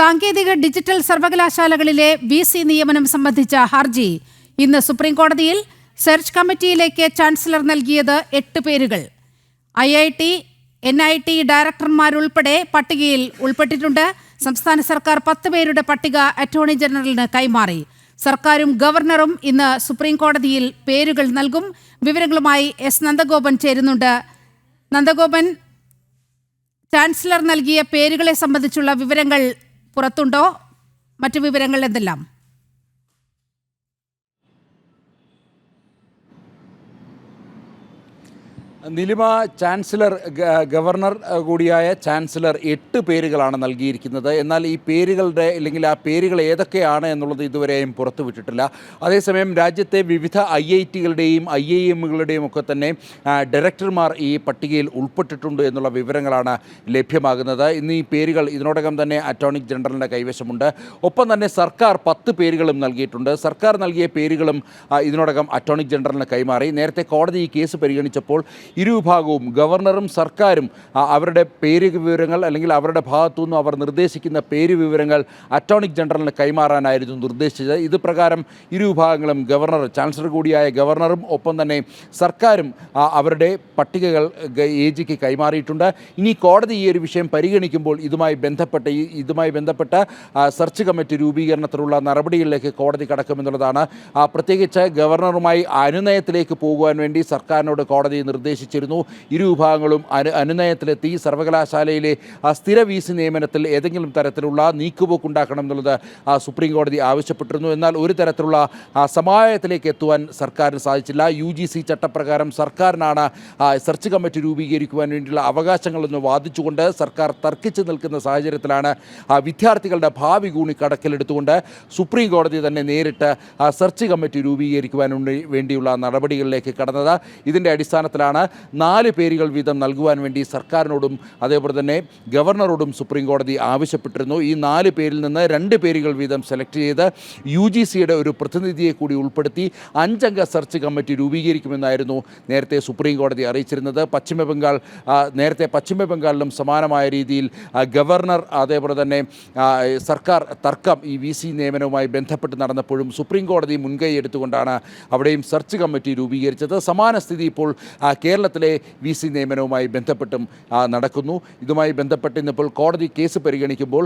സാങ്കേതിക digital സർവകലാശാലകളിലെ V C നിയമനം സംബന്ധിച്ച ഹർജി ഇന്ന് സുപ്രീം കോടതിയിൽ സെർച്ച് കമ്മിറ്റിയിലേക്ക് ചാൻസലർ നൽകിയത് എട്ട് പേരുകൾ. I I T N I T ഡയറക്ടർമാരുൾപ്പെടെ പട്ടികയിൽ ഉൾപ്പെട്ടിട്ടുണ്ട്. സംസ്ഥാന സർക്കാർ പത്ത് പേരുടെ പട്ടിക അറ്റോർണി ജനറലിന് കൈമാറി. സർക്കാരും ഗവർണറും ഇന്ന് സുപ്രീം കോടതിയിൽ പേരുകൾ നൽകും. വിവരങ്ങളുമായി എസ് നന്ദഗോപൻ ചേരുന്നുണ്ട്. നന്ദഗോപൻ ചാൻസലർ നൽകിയ പേരുകളെ സംബന്ധിച്ചുള്ള വിവരങ്ങൾ പുറത്തുണ്ടോ? മറ്റു വിവരങ്ങൾ എന്തെല്ലാം? നിലിമ ചാൻസലർ ഗവർണർ കൂടിയായ ചാൻസലർ എട്ട് പേരുകളാണ് നൽകിയിരിക്കുന്നത്. എന്നാൽ ഈ പേരുകളുടെ അല്ലെങ്കിൽ ആ പേരുകൾ ഏതൊക്കെയാണ് എന്നുള്ളത് ഇതുവരെയും പുറത്തുവിട്ടിട്ടില്ല. അതേസമയം രാജ്യത്തെ വിവിധ ഐ ഐ ടികളുടെയും ഐ ഐ എമ്മുകളുടെയും ഒക്കെ തന്നെ ഡയറക്ടർമാർ ഈ പട്ടികയിൽ ഉൾപ്പെട്ടിട്ടുണ്ട് എന്നുള്ള വിവരങ്ങളാണ് ലഭ്യമാകുന്നത്. ഇന്ന് ഈ പേരുകൾ ഇതിനോടകം തന്നെ അറ്റോർണി ജനറലിന്റെ കൈവശമുണ്ട്. ഒപ്പം തന്നെ സർക്കാർ പത്ത് പേരുകളും നൽകിയിട്ടുണ്ട്. സർക്കാർ നൽകിയ പേരുകളും ഇതിനോടകം അറ്റോർണി ജനറലിന് കൈമാറി. നേരത്തെ കോടതി ഈ കേസ് പരിഗണിച്ചപ്പോൾ ഇരുവിഭാഗവും ഗവർണറും സർക്കാരും അവരുടെ പേര് വിവരങ്ങൾ അല്ലെങ്കിൽ അവരുടെ ഭാഗത്തു നിന്നും അവർ നിർദ്ദേശിക്കുന്ന പേര് വിവരങ്ങൾ അറ്റോർണിക് ജനറലിന് കൈമാറാനായിരുന്നു നിർദ്ദേശിച്ചത്. ഇത് പ്രകാരം ഇരുവിഭാഗങ്ങളും ഗവർണർ ചാൻസലർ കൂടിയായ ഗവർണറും ഒപ്പം തന്നെ സർക്കാരും അവരുടെ പട്ടികകൾ എ ജിക്ക് കൈമാറിയിട്ടുണ്ട്. ഇനി കോടതി ഈ ഒരു വിഷയം പരിഗണിക്കുമ്പോൾ ഇതുമായി ബന്ധപ്പെട്ട ഇതുമായി ബന്ധപ്പെട്ട സെർച്ച് കമ്മിറ്റി രൂപീകരണത്തിലുള്ള നടപടികളിലേക്ക് കോടതി കടക്കുമെന്നുള്ളതാണ്. പ്രത്യേകിച്ച് ഗവർണറുമായി അനുനയത്തിലേക്ക് പോകുവാൻ വേണ്ടി സർക്കാരിനോട് കോടതി നിർദ്ദേശിച്ചിരുന്നു ഇരു വിഭാഗങ്ങളും അനു അനുനയത്തിലെത്തി സർവകലാശാലയിലെ സ്ഥിര വി സി നിയമനത്തിൽ ഏതെങ്കിലും തരത്തിലുള്ള നീക്കുപോക്ക് ഉണ്ടാക്കണം എന്നുള്ളത് സുപ്രീം കോടതി ആവശ്യപ്പെട്ടിരുന്നു. എന്നാൽ ഒരു തരത്തിലുള്ള ആ, സമവായത്തിലേക്ക് എത്തുവാൻ സർക്കാരിന് സാധിച്ചില്ല. യു ജി സി ചട്ടപ്രകാരം സർക്കാരിനാണ് സെർച്ച് കമ്മിറ്റി രൂപീകരിക്കുവാൻ വേണ്ടിയുള്ള അവകാശങ്ങളെന്ന് വാദിച്ചുകൊണ്ട് സർക്കാർ തർക്കിച്ച് നിൽക്കുന്ന സാഹചര്യത്തിലാണ് വിദ്യാർത്ഥികളുടെ ഭാവി കൂടി കടക്കിലെടുത്തുകൊണ്ട് സുപ്രീം കോടതി തന്നെ നേരിട്ട് സെർച്ച് കമ്മിറ്റി രൂപീകരിക്കുവാൻ വേണ്ടിയുള്ള നടപടികളിലേക്ക് കടന്നത്. ഇതിന്റെ അടിസ്ഥാനത്തിലാണ് നാല് പേരുകൾ വീതം നൽകുവാൻ വേണ്ടി സർക്കാരിനോടും അതേപോലെ തന്നെ ഗവർണറോടും സുപ്രീം കോടതി ആവശ്യപ്പെട്ടിരുന്നു. ഈ നാല് പേരിൽ നിന്ന് രണ്ട് പേരുകൾ വീതം സെലക്ട് ചെയ്ത് യു ജി സിയുടെ ഒരു പ്രതിനിധിയെ കൂടി ഉൾപ്പെടുത്തി അഞ്ചംഗ സെർച്ച് കമ്മിറ്റി രൂപീകരിക്കുമെന്നായിരുന്നു നേരത്തെ സുപ്രീം കോടതി അറിയിച്ചിരുന്നത്. പശ്ചിമബംഗാൾ നേരത്തെ പശ്ചിമബംഗാളിലും സമാനമായ രീതിയിൽ ഗവർണർ അതേപോലെ തന്നെ സർക്കാർ തർക്കം ഈ വി സി നിയമനവുമായി ബന്ധപ്പെട്ട് നടന്നപ്പോഴും സുപ്രീം കോടതി മുൻകൈ എടുത്തുകൊണ്ടാണ് അവിടെയും സെർച്ച് കമ്മിറ്റി രൂപീകരിച്ചത്. സമാന സ്ഥിതി ഇപ്പോൾ ആ, കേരളത്തിലെ വി സി നിയമനവുമായി ബന്ധപ്പെട്ടും നടക്കുന്നു. ഇതുമായി ബന്ധപ്പെട്ട് ഇന്നിപ്പോൾ കോടതി കേസ് പരിഗണിക്കുമ്പോൾ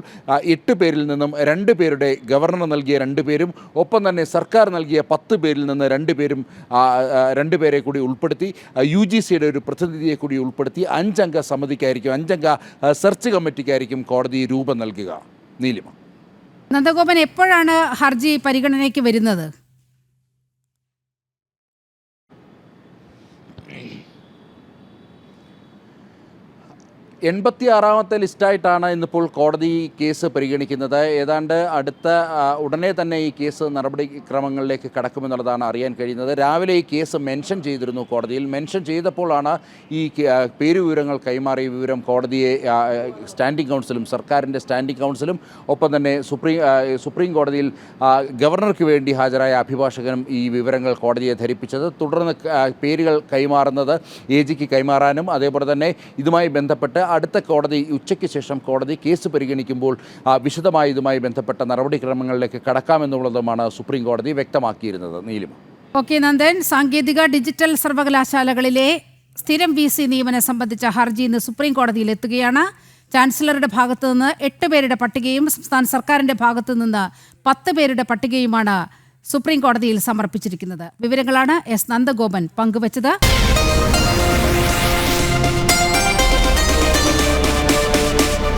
എട്ട് പേരിൽ നിന്നും രണ്ട് പേരുടെ ഗവർണർ നൽകിയ രണ്ട് പേരും ഒപ്പം തന്നെ സർക്കാർ നൽകിയ പത്ത് പേരിൽ നിന്ന് രണ്ട് പേരും രണ്ട് പേരെ കൂടി ഉൾപ്പെടുത്തി യു ജി സിയുടെ ഒരു പ്രതിനിധിയെ കൂടി ഉൾപ്പെടുത്തി അഞ്ചംഗ സമിതിക്കായിരിക്കും അഞ്ചംഗ സെർച്ച് കമ്മിറ്റിക്കായിരിക്കും കോടതി രൂപം നൽകുക. നീലിമ. നന്ദഗോപൻ എപ്പോഴാണ് ഹർജി പരിഗണനയ്ക്ക് വരുന്നത്? എൺപത്തി ആറാമത്തെ ലിസ്റ്റായിട്ടാണ് ഇന്നിപ്പോൾ കോടതി കേസ് പരിഗണിക്കുന്നത്. ഏതാണ്ട് അടുത്ത ഉടനെ തന്നെ ഈ കേസ് നടപടിക്രമങ്ങളിലേക്ക് കടക്കുമെന്നുള്ളതാണ് അറിയാൻ കഴിയുന്നത്. രാവിലെ ഈ കേസ് മെൻഷൻ ചെയ്തിരുന്നു കോടതിയിൽ. മെൻഷൻ ചെയ്തപ്പോഴാണ് ഈ പേര് വിവരങ്ങൾ കൈമാറിയ വിവരം കോടതിയെ സ്റ്റാൻഡിംഗ് കൗൺസിലും സർക്കാരിന്റെ സ്റ്റാൻഡിംഗ് കൗൺസിലും ഒപ്പം തന്നെ സുപ്രീം സുപ്രീം കോടതിയിൽ ഗവർണർക്ക് വേണ്ടി ഹാജരായ അഭിഭാഷകനും ഈ വിവരങ്ങൾ കോടതിയെ ധരിപ്പിച്ചത്. തുടർന്ന് പേരുകൾ കൈമാറുന്നത് എ ജിക്ക് കൈമാറാനും അതേപോലെ തന്നെ ഇതുമായി ബന്ധപ്പെട്ട് അടുത്ത കോടതി ഉച്ചയ്ക്ക് ശേഷം കോടതി കേസ് പരിഗണിക്കുമ്പോൾ വിശദമായ ഇതുമായി ബന്ധപ്പെട്ട നടപടിക്രമങ്ങളിലേക്ക് കടക്കാമെന്നുള്ളതുമാണ് സുപ്രീം കോടതി വ്യക്തമാക്കിയിരുന്നത്. നീലിമ. ഓക്കെ നന്ദൻ. സാങ്കേതിക ഡിജിറ്റൽ സർവകലാശാലകളിലെ സ്ഥിരം വി സി നിയമനം സംബന്ധിച്ച ഹർജി ഇന്ന് സുപ്രീം കോടതിയിൽ എത്തുകയാണ്. ചാൻസലറുടെ ഭാഗത്തു നിന്ന് എട്ട് പേരുടെ പട്ടികയും സംസ്ഥാന സർക്കാരിന്റെ ഭാഗത്തു നിന്ന് പത്ത് പേരുടെ പട്ടികയുമാണ് സുപ്രീം കോടതിയിൽ സമർപ്പിച്ചിരിക്കുന്നത്. വിവരങ്ങളാണ് എസ്. നന്ദഗോപൻ പങ്കുവച്ചത്.